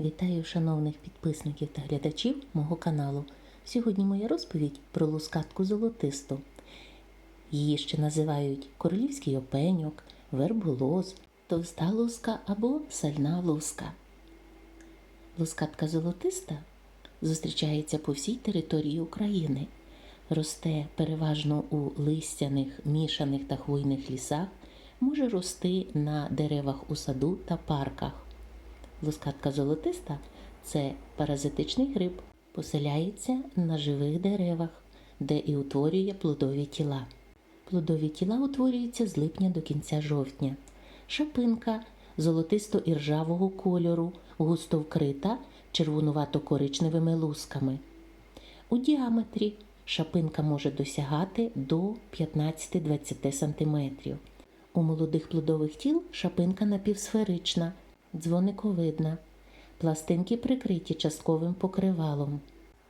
Вітаю шановних підписників та глядачів мого каналу. Сьогодні моя розповідь про лускатку золотисту. Її ще називають королівський опеньок, верболоз, товста луска або сальна луска. Лускатка золотиста зустрічається по всій території України. Росте переважно у листяних, мішаних та хвойних лісах, може рости на деревах у саду та парках. Лускатка золотиста це паразитичний гриб, поселяється на живих деревах, де і утворює плодові тіла. Плодові тіла утворюються з липня до кінця жовтня. Шапинка золотисто-іржавого кольору, густо вкрита червонувато-коричневими лусками. У діаметрі шапинка може досягати до 15-20 см. У молодих плодових тіл шапинка напівсферична, дзвониковидна. Пластинки прикриті частковим покривалом.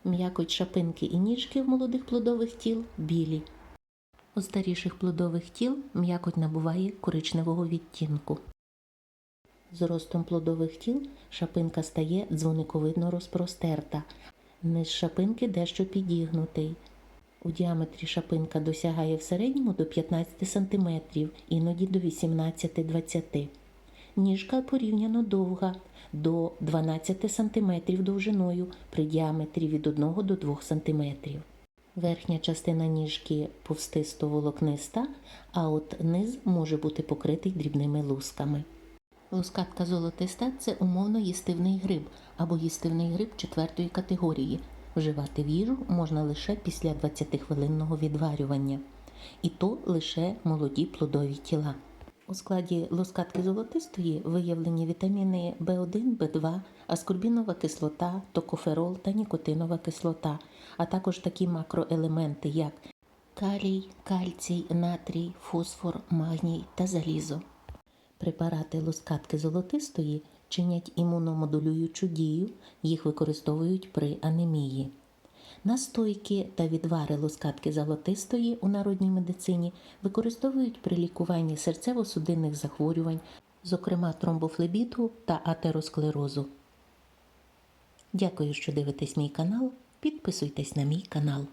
М'якоть шапинки і ніжки в молодих плодових тіл білі. У старіших плодових тіл м'якоть набуває коричневого відтінку. З ростом плодових тіл шапинка стає дзвониковидно розпростерта, низ шапинки дещо підігнутий. У діаметрі шапинка досягає в середньому до 15 см, іноді до 18-20 Ніжка порівняно довга до 12 см довжиною при діаметрі від 1 до 2 см. Верхня частина ніжки повстисто-волокниста, а от низ може бути покритий дрібними лусками. Лускатка золотиста це умовно їстивний гриб або їстивний гриб четвертої категорії. Вживати в їжу можна лише після 20-хвилинного відварювання, і то лише молоді плодові тіла. У складі лускатки золотистої виявлені вітаміни В1, В2, аскорбінова кислота, токоферол та нікотинова кислота, а також такі макроелементи, як калій, кальцій, натрій, фосфор, магній та залізо. Препарати лускатки золотистої чинять імуномодулюючу дію, їх використовують при анемії. Настойки та відвари лускатки золотистої у народній медицині використовують при лікуванні серцево-судинних захворювань, зокрема тромбофлебіту та атеросклерозу. Дякую, що дивитесь мій канал. Підписуйтесь на мій канал.